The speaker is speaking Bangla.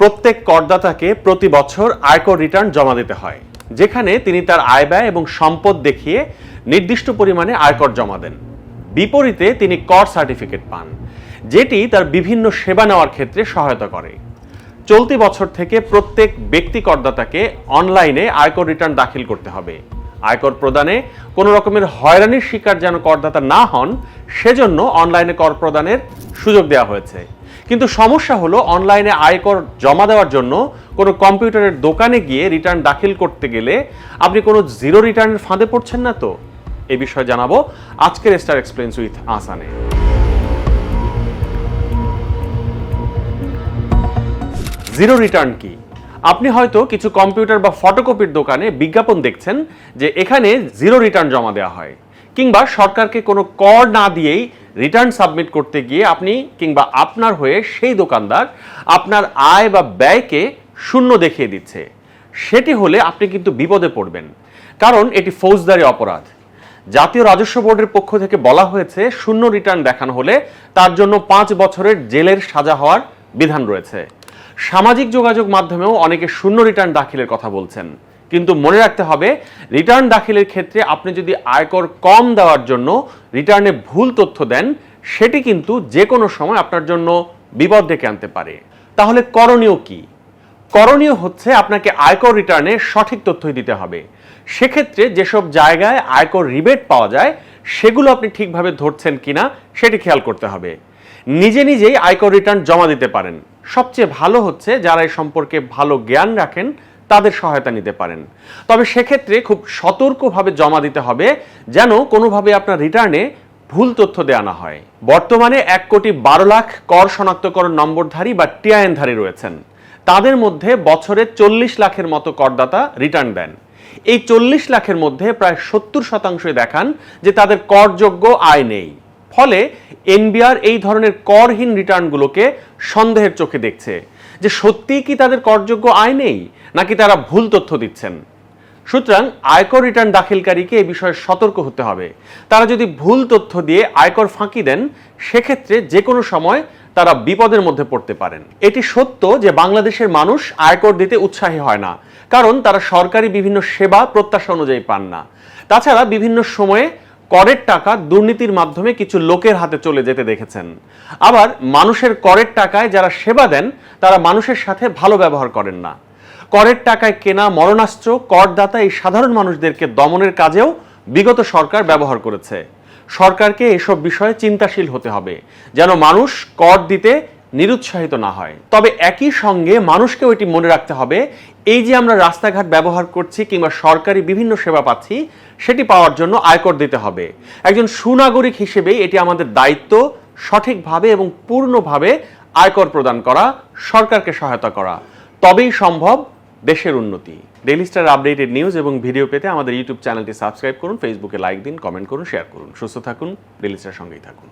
প্রত্যেক করদাতাকে প্রতি বছর আয়কর রিটার্ন জমা দিতে হয়, যেখানে তিনি তার আয় ব্যয় এবং সম্পদ দেখিয়ে নির্দিষ্ট পরিমাণে আয়কর জমা দেন। বিপরীতে তিনি কর সার্টিফিকেট পান, যেটি তার বিভিন্ন সেবা নেওয়ার ক্ষেত্রে সহায়তা করে। চলতি বছর থেকে প্রত্যেক ব্যক্তি করদাতাকে অনলাইনে আয়কর রিটার্ন দাখিল করতে হবে। আয়কর প্রদানে কোনো রকমের হয়রানির শিকার যেন করদাতা না হন, সেজন্য অনলাইনে কর প্রদানের সুযোগ দেওয়া হয়েছে। কিন্তু সমস্যা হলো অনলাইনে আয়কর জমা দেওয়ার জন্য কোনো কম্পিউটারের দোকানে গিয়ে রিটার্ন দাখিল করতে গেলে আপনি কোনো জিরো রিটার্নের ফাঁদে পড়ছেন না তো? এ বিষয়ে জানাব আজকের স্টার এক্সপ্লেন্স উইথ আসানে জিরো রিটার্ন কি? আপনি হয়তো কিছু কম্পিউটার বা ফটোকপির দোকানে বিজ্ঞাপন দেখছেন যে এখানে জিরো রিটার্ন জমা দেওয়া হয়, কিংবা সরকারকে কোনো কর না দিয়েই রিটার্ন সাবমিট করতে গিয়ে আপনি কিংবা আপনার হয়ে সেই দোকানদার আপনার আয় বা ব্যয়কে শূন্য দেখিয়ে দিচ্ছে। সেটি হলে আপনি কিন্তু বিপদে পড়বেন। কারণ এটি ফৌজদারি অপরাধ। জাতীয় রাজস্ব বোর্ডের পক্ষ থেকে বলা হয়েছে, শূন্য রিটার্ন দেখানো হলে তার জন্য পাঁচ বছরের জেলের সাজা হওয়ার বিধান রয়েছে। সামাজিক যোগাযোগ মাধ্যমেও অনেকে শূন্য রিটার্ন দাখিলের কথা বলছেন। কিন্তু মনে রাখতে হবে রিটার্ন দাখিলের ক্ষেত্রে আপনি যদি আয়কর কম দেওয়ার জন্য রিটার্নে ভুল তথ্য দেন, সেটি কিন্তু যে কোনো সময় আপনার জন্য বিপদ ডেকে আনতে পারে। তাহলে করণীয় কি? করণীয় হচ্ছে আপনাকে আয়কর রিটার্নে সঠিক তথ্যই দিতে হবে। সেক্ষেত্রে যেসব জায়গায় আয়কর রিবেট পাওয়া যায়, সেগুলো আপনি ঠিকভাবে ধরছেন কিনা, সেটি খেয়াল করতে হবে। নিজে নিজেই আয়কর রিটার্ন জমা দিতে পারেন। সবচেয়ে ভালো হচ্ছে যারা এই সম্পর্কে ভালো জ্ঞান রাখেন তাদের সহায়তা নিতে পারেন। তবে সেক্ষেত্রে খুব সতর্কভাবে জমা দিতে হবে যেন কোনোভাবে আপনার রিটার্নে ভুল তথ্য দেওয়া না হয়। বর্তমানে এক কোটি বারো লাখ কর শনাক্তকরণ নম্বরধারী বা টিআইএনধারী রয়েছেন। তাদের মধ্যে বছরে চল্লিশ লাখের মতো করদাতা রিটার্ন দেন। এই চল্লিশ লাখের মধ্যে প্রায় সত্তর শতাংশই দেখান যে তাদের করযোগ্য আয় নেই। ফলে এনবিআর এই ধরনের করহীন রিটার্নগুলোকে সন্দেহের চোখে দেখছে। যে সত্যিই কি তাদের করযোগ্য আয় নেই, নাকি তারা ভুল তথ্য দিচ্ছেন? সুতরাং আয়কর রিটার্ন দাখিলকারীকে এই বিষয়ে সতর্ক হতে হবে। তারা যদি ভুল তথ্য দিয়ে আয়কর ফাঁকি দেন, সেক্ষেত্রে যে কোনো সময় তারা বিপদের মধ্যে পড়তে পারেন। এটি সত্য যে বাংলাদেশের মানুষ আয়কর দিতে উৎসাহী হয় না, কারণ তারা সরকারি বিভিন্ন সেবা প্রত্যাশা অনুযায়ী পান না। তাছাড়া বিভিন্ন সময়ে করের টাকা দুর্নীতির মাধ্যমে কিছু লোকের হাতে চলে যেতে দেখেছেন। আবার মানুষের করের টাকায় যারা সেবা দেন, তারা মানুষের সাথে ভালো ব্যবহার করেন না। করের টাকায় কেনা মরণাস্ত্র, করদাতা এই সাধারণ মানুষদেরকে দমনের কাজেও বিগত সরকার ব্যবহার করেছে। সরকারকে এসব বিষয়ে চিন্তাশীল হতে হবে, যেন মানুষ কর দিতে নিরুৎসাহিত না হয়। তবে একই সঙ্গে মানুষকেও এটি মনে রাখতে হবে এই যে আমরা রাস্তাঘাট ব্যবহার করছি কিংবা সরকারি বিভিন্ন সেবা পাচ্ছি, সেটি পাওয়ার জন্য আয়কর দিতে হবে। একজন সুনাগরিক হিসেবেই এটি আমাদের দায়িত্ব সঠিকভাবে এবং পূর্ণভাবে আয়কর প্রদান করা, সরকারকে সহায়তা করা। তবেই সম্ভব দেশের উন্নতি। ডেইলি স্টার আপডেটেড নিউজ এবং ভিডিও পেতে আমাদের ইউটিউব চ্যানেলটি সাবস্ক্রাইব করুন ফেসবুকে লাইক দিন কমেন্ট করুন শেয়ার করুন। সুস্থ থাকুন ডেইলি স্টার সঙ্গেই থাকুন।